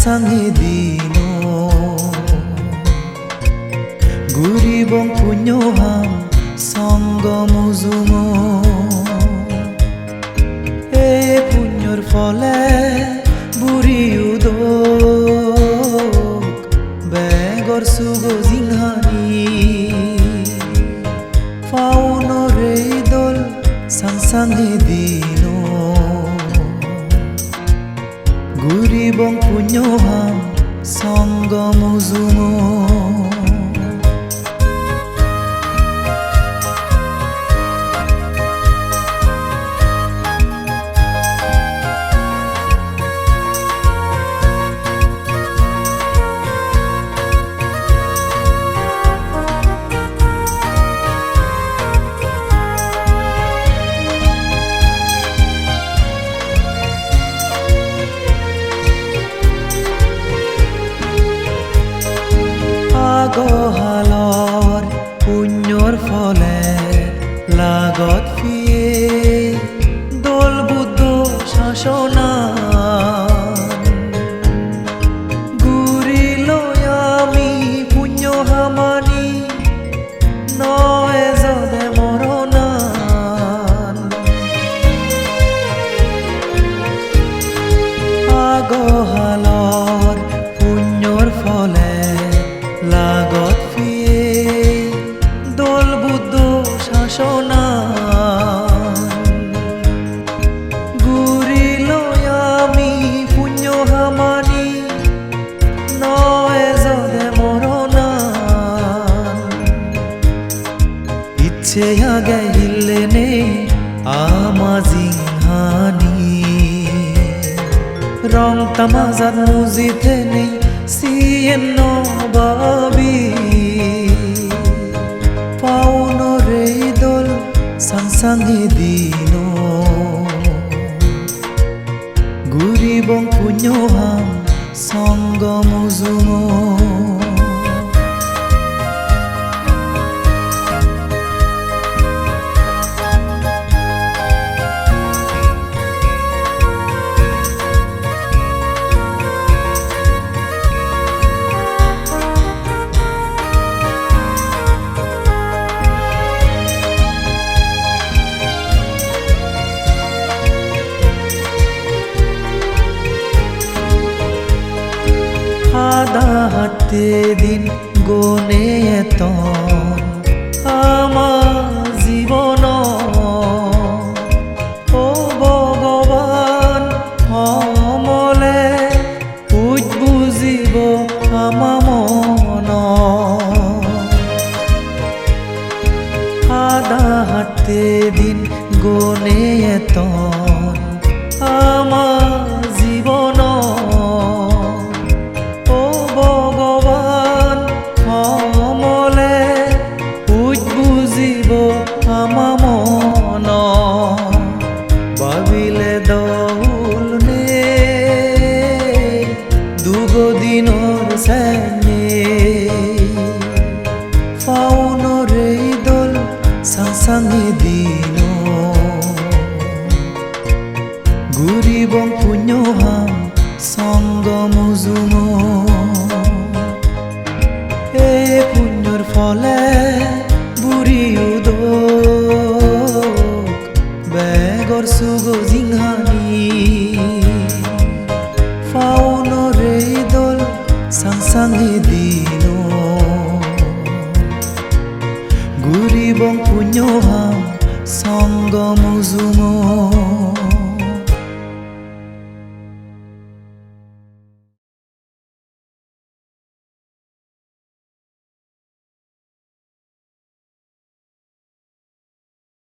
sangidino Guribong punyohang sangga muzumo E punyor fole buriudok Begor sugo zinghani Fauno reidol sang sangidino បងពូញោហាំសងកមូស៊ូម মুজুমো আগহালৰ পুণ্যৰ ফলে লাগত ফিয়ে দোল বুদ্ধ শাসনা গুৰি শাসনা গুৰি লৈ আমি পুণ্য হামানি, নয় যদে মৰণা ইচ্ছে আগে হিলনে আমাজিংহানি রং তামাজাত মুজিতে নেই সিয়েন নবাবি। সাংসাংহে দিনো। গুরিবং পুণ্যহাম সঙ্গ মুজুমো আদা হাতে দিন গনে এতন আমার জীবন। ও ভগবান সমলে উজ বুজিব আমা মন। আদা হাতে দিন গনে এতন আমার চাংচাঙে দিন গুৰিবং পুণ্যহাম সঙ্গ মুজুম। এ পুণ্যর ফলে বুড়ি উদ বেগর সুগো জিংহানি। ফাউনরে দোল। bong punyo ham song go mu